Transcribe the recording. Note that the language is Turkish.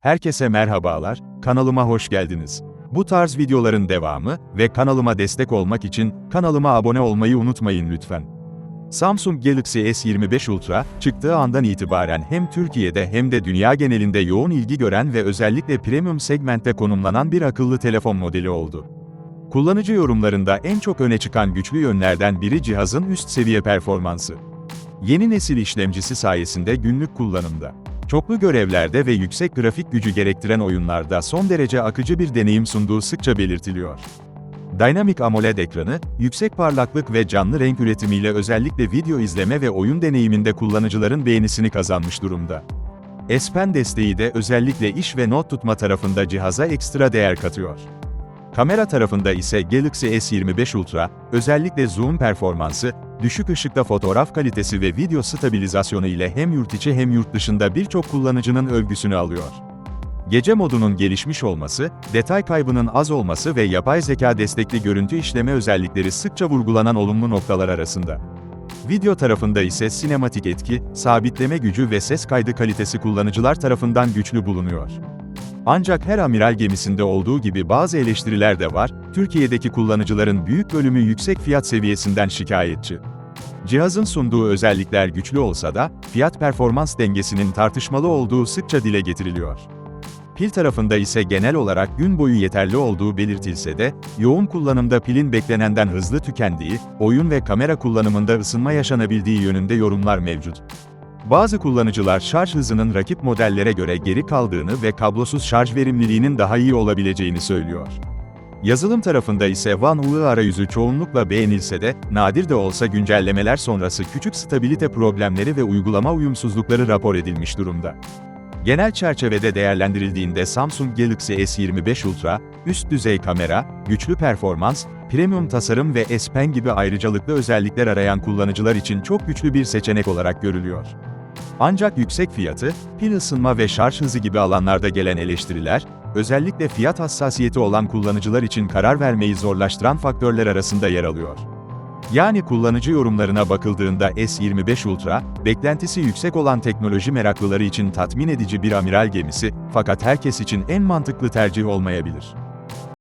Herkese merhabalar, kanalıma hoş geldiniz. Bu tarz videoların devamı ve kanalıma destek olmak için kanalıma abone olmayı unutmayın lütfen. Samsung Galaxy S25 Ultra, çıktığı andan itibaren hem Türkiye'de hem de dünya genelinde yoğun ilgi gören ve özellikle premium segmentte konumlanan bir akıllı telefon modeli oldu. Kullanıcı yorumlarında en çok öne çıkan güçlü yönlerden biri cihazın üst seviye performansı. Yeni nesil işlemcisi sayesinde günlük kullanımda, çoklu görevlerde ve yüksek grafik gücü gerektiren oyunlarda son derece akıcı bir deneyim sunduğu sıkça belirtiliyor. Dynamic AMOLED ekranı, yüksek parlaklık ve canlı renk üretimiyle özellikle video izleme ve oyun deneyiminde kullanıcıların beğenisini kazanmış durumda. S Pen desteği de özellikle iş ve not tutma tarafında cihaza ekstra değer katıyor. Kamera tarafında ise Galaxy S25 Ultra, özellikle zoom performansı, düşük ışıkta fotoğraf kalitesi ve video stabilizasyonu ile hem yurt içi hem yurt dışında birçok kullanıcının övgüsünü alıyor. Gece modunun gelişmiş olması, detay kaybının az olması ve yapay zeka destekli görüntü işleme özellikleri sıkça vurgulanan olumlu noktalar arasında. Video tarafında ise sinematik etki, sabitleme gücü ve ses kaydı kalitesi kullanıcılar tarafından güçlü bulunuyor. Ancak her amiral gemisinde olduğu gibi bazı eleştiriler de var, Türkiye'deki kullanıcıların büyük bölümü yüksek fiyat seviyesinden şikayetçi. Cihazın sunduğu özellikler güçlü olsa da, fiyat-performans dengesinin tartışmalı olduğu sıkça dile getiriliyor. Pil tarafında ise genel olarak gün boyu yeterli olduğu belirtilse de, yoğun kullanımda pilin beklenenden hızlı tükendiği, oyun ve kamera kullanımında ısınma yaşanabildiği yönünde yorumlar mevcut. Bazı kullanıcılar şarj hızının rakip modellere göre geri kaldığını ve kablosuz şarj verimliliğinin daha iyi olabileceğini söylüyor. Yazılım tarafında ise One UI arayüzü çoğunlukla beğenilse de, nadir de olsa güncellemeler sonrası küçük stabilite problemleri ve uygulama uyumsuzlukları rapor edilmiş durumda. Genel çerçevede değerlendirildiğinde Samsung Galaxy S25 Ultra, üst düzey kamera, güçlü performans, premium tasarım ve S Pen gibi ayrıcalıklı özellikler arayan kullanıcılar için çok güçlü bir seçenek olarak görülüyor. Ancak yüksek fiyatı, pil ısınma ve şarj hızı gibi alanlarda gelen eleştiriler, özellikle fiyat hassasiyeti olan kullanıcılar için karar vermeyi zorlaştıran faktörler arasında yer alıyor. Yani kullanıcı yorumlarına bakıldığında S25 Ultra, beklentisi yüksek olan teknoloji meraklıları için tatmin edici bir amiral gemisi, fakat herkes için en mantıklı tercih olmayabilir.